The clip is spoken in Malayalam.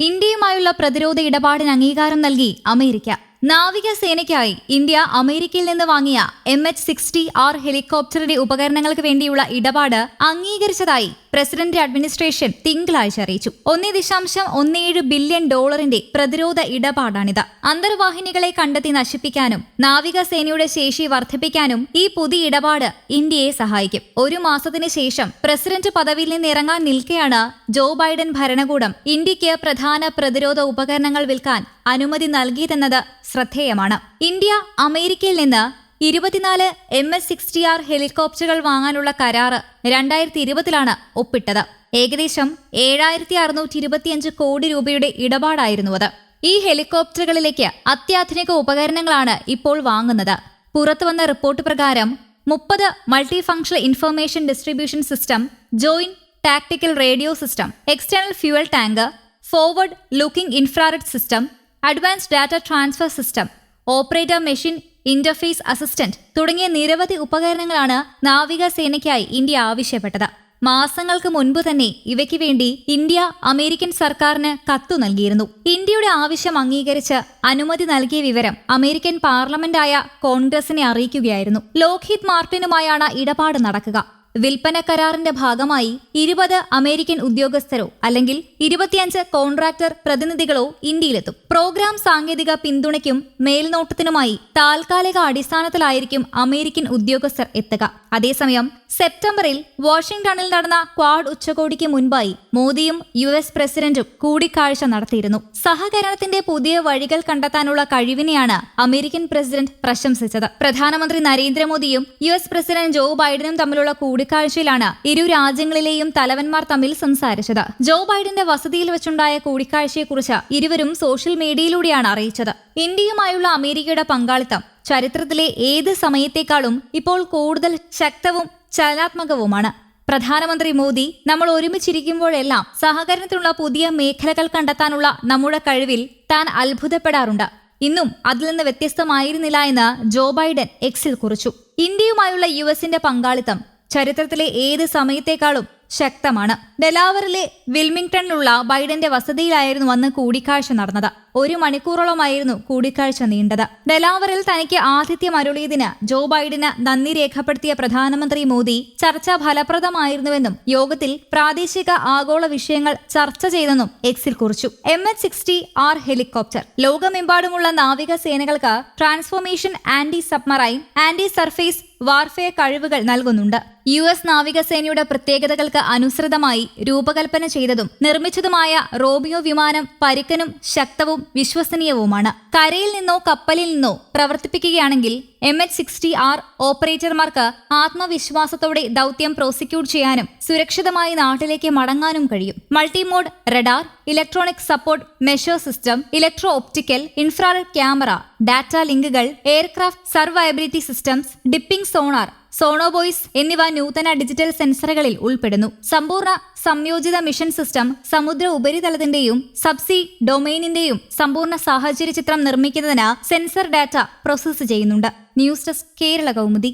ഇന്ത്യയുമായുള്ള പ്രതിരോധ ഇടപാടിന് അംഗീകാരം നൽകി അമേരിക്ക. നാവികസേനയ്ക്കായി ഇന്ത്യ അമേരിക്കയിൽ നിന്ന് വാങ്ങിയ എം എച്ച് സിക്സ്റ്റി ആർ ഹെലികോപ്റ്ററിന്റെ ഉപകരണങ്ങൾക്ക് വേണ്ടിയുള്ള ഇടപാട് അംഗീകരിച്ചതായി പ്രസിഡന്റ് അഡ്മിനിസ്ട്രേഷൻ തിങ്കളാഴ്ച അറിയിച്ചു. ഒന്നേ ദശാംശം ഒന്നേഴ് ബില്യൺ ഡോളറിന്റെ പ്രതിരോധ ഇടപാടാണിത്. അന്തർവാഹിനികളെ കണ്ടെത്തി നശിപ്പിക്കാനും നാവികസേനയുടെ ശേഷി വർദ്ധിപ്പിക്കാനും ഈ പുതിയ ഇടപാട് ഇന്ത്യയെ സഹായിക്കും. ഒരു മാസത്തിന് ശേഷം പ്രസിഡന്റ് പദവിയിൽ നിന്ന് ഇറങ്ങാൻ നിൽക്കെയാണ് ജോ ബൈഡൻ ഭരണകൂടം ഇന്ത്യയ്ക്ക് പ്രധാന പ്രതിരോധ ഉപകരണങ്ങൾ വിൽക്കാൻ അനുമതി നൽകിയതെന്നത് ശ്രദ്ധേയമാണ്. ഇന്ത്യ അമേരിക്കയിൽ നിന്ന് ഇരുപത്തിനാല് എം എസ് സിക്സ്റ്റി ആർ ഹെലികോപ്റ്ററുകൾ വാങ്ങാനുള്ള കരാറ് രണ്ടായിരത്തി ഇരുപതിലാണ് ഒപ്പിട്ടത്. ഏകദേശം ഏഴായിരത്തി അറുന്നൂറ്റി ഇരുപത്തിയഞ്ച് കോടി രൂപയുടെ ഇടപാടായിരുന്നു അത്. ഈ ഹെലികോപ്റ്ററുകളിലേക്ക് അത്യാധുനിക ഉപകരണങ്ങളാണ് ഇപ്പോൾ വാങ്ങുന്നത്. പുറത്തുവന്ന റിപ്പോർട്ട് പ്രകാരം മുപ്പത് multi functional information distribution system joint tactical radio system external fuel tank forward looking infrared system advance data transfer system operator machine interface assistant തുടങ്ങിയ നിരവധി ഉപകരണങ്ങളാണ് നാവികസേനയ്ക്കായി ഇന്ത്യ ആവശ്യപ്പെട്ടത്. മാസങ്ങൾക്ക് മുൻപ് തന്നെ ഇവയ്ക്ക് വേണ്ടി ഇന്ത്യ അമേരിക്കൻ സർക്കാരിന് കത്തു നൽകിയിരുന്നു. ഇന്ത്യയുടെ ആവശ്യം അംഗീകരിച്ച് അനുമതി നൽകിയ വിവരം അമേരിക്കൻ പാർലമെന്റായ കോൺഗ്രസിനെ അറിയിക്കുകയായിരുന്നു. ലോക്ഹിത് മാർട്ടിനുമായാണ് ഇടപാട് നടക്കുക. വിൽപ്പന കരാറിന്റെ ഭാഗമായി ഇരുപത് അമേരിക്കൻ ഉദ്യോഗസ്ഥരോ അല്ലെങ്കിൽ ഇരുപത്തിയഞ്ച് കോൺട്രാക്ടർ പ്രതിനിധികളോ ഇന്ത്യയിലെത്തും. പ്രോഗ്രാം സാങ്കേതിക പിന്തുണയ്ക്കും മേൽനോട്ടത്തിനുമായി താൽക്കാലിക അടിസ്ഥാനത്തിലായിരിക്കും അമേരിക്കൻ ഉദ്യോഗസ്ഥർ എത്തുക. അതേസമയം സെപ്റ്റംബറിൽ വാഷിംഗ്ടണിൽ നടന്ന ക്വാഡ് ഉച്ചകോടിക്ക് മുൻപായി മോദിയും യു എസ് പ്രസിഡന്റും കൂടിക്കാഴ്ച നടത്തിയിരുന്നു. സഹകരണത്തിന്റെ പുതിയ വഴികൾ കണ്ടെത്താനുള്ള കഴിവിനെയാണ് അമേരിക്കൻ പ്രസിഡന്റ് പ്രശംസിച്ചത്. പ്രധാനമന്ത്രി നരേന്ദ്രമോദിയും യു എസ് പ്രസിഡന്റ് ജോ ബൈഡനും തമ്മിലുള്ള കൂടിക്കാഴ്ചയിലാണ് ഇരു രാജ്യങ്ങളിലെയും തലവന്മാർ തമ്മിൽ സംസാരിച്ചത്. ജോ ബൈഡന്റെ വസതിയിൽ വെച്ചുണ്ടായ കൂടിക്കാഴ്ചയെക്കുറിച്ച് ഇരുവരും സോഷ്യൽ മീഡിയയിലൂടെയാണ് അറിയിച്ചത്. ഇന്ത്യയുമായുള്ള അമേരിക്കയുടെ പങ്കാളിത്തം ചരിത്രത്തിലെ ഏത് സമയത്തേക്കാളും ഇപ്പോൾ കൂടുതൽ ശക്തവും ചലനാത്മകവുമാണ്. പ്രധാനമന്ത്രി മോദി നമ്മൾ ഒരുമിച്ചിരിക്കുമ്പോഴെല്ലാം സഹകരണത്തിനുള്ള പുതിയ മേഖലകൾ കണ്ടെത്താനുള്ള നമ്മുടെ കഴിവിൽ താൻ അത്ഭുതപ്പെടാറുണ്ട്. ഇന്നും അതിൽ നിന്ന് വ്യത്യസ്തമായിരുന്നില്ല എന്ന് ജോ ബൈഡൻ എക്സിൽ കുറിച്ചു. ഇന്ത്യയുമായുള്ള യു എസിന്റെ പങ്കാളിത്തം ചരിത്രത്തിലെ ഏത് സമയത്തേക്കാളും ശക്തമാണ്. ഡെലാവറിലെ വിൽമിംഗ്ടണിലുള്ള ബൈഡന്റെ വസതിയിലായിരുന്നു അന്ന് കൂടിക്കാഴ്ച നടന്നത്. ഒരു മണിക്കൂറോളമായിരുന്നു കൂടിക്കാഴ്ച നീണ്ടത്. ഡെലാവറിൽ തനിക്ക് ആതിഥ്യം അരുളിയതിന് ജോ ബൈഡന് നന്ദി രേഖപ്പെടുത്തിയ പ്രധാനമന്ത്രി മോദി ചർച്ച ഫലപ്രദമായിരുന്നുവെന്നും യോഗത്തിൽ പ്രാദേശിക ആഗോള വിഷയങ്ങൾ ചർച്ച ചെയ്തെന്നും എക്സിൽ കുറിച്ചു. M H sixty R helicopter. ലോകമെമ്പാടുമുള്ള നാവിക സേനകൾക്ക് transformation anti submarine anti surface warfare കഴിവുകൾ നൽകുന്നുണ്ട്. യു എസ് നാവികസേനയുടെ പ്രത്യേകതകൾക്ക് അനുസൃതമായി രൂപകൽപ്പന ചെയ്തതും നിർമ്മിച്ചതുമായ റോബിയോ വിമാനം പരുക്കനും ശക്തവും വിശ്വസനീയവുമാണ്. കരയിൽ നിന്നോ കപ്പലിൽ നിന്നോ പ്രവർത്തിപ്പിക്കുകയാണെങ്കിൽ എം എച്ച് സിക്സ്റ്റി ആർ ഓപ്പറേറ്റർമാർക്ക് ആത്മവിശ്വാസത്തോടെ ദൗത്യം പ്രോസിക്യൂട്ട് ചെയ്യാനും സുരക്ഷിതമായി നാട്ടിലേക്ക് മടങ്ങാനും കഴിയും. Multimode radar electronic support measure system electro optical infrared camera data ലിങ്കുകൾ aircraft survivability systems dipping sonar sonobuoys എന്നിവ നൂതന ഡിജിറ്റൽ സെൻസറുകളിൽ ഉൾപ്പെടുന്നു. സമ്പൂർണ സംയോജിത മിഷൻ സിസ്റ്റം സമുദ്ര ഉപരിതലത്തിന്റെയും സബ്സി ഡൊമൈനിന്റെയും സമ്പൂർണ സാഹചര്യ ചിത്രം നിർമ്മിക്കുന്നതിന് സെൻസർ ഡാറ്റ പ്രോസസ്സ് ചെയ്യുന്നുണ്ട്. News desk Kerala Kaumudi.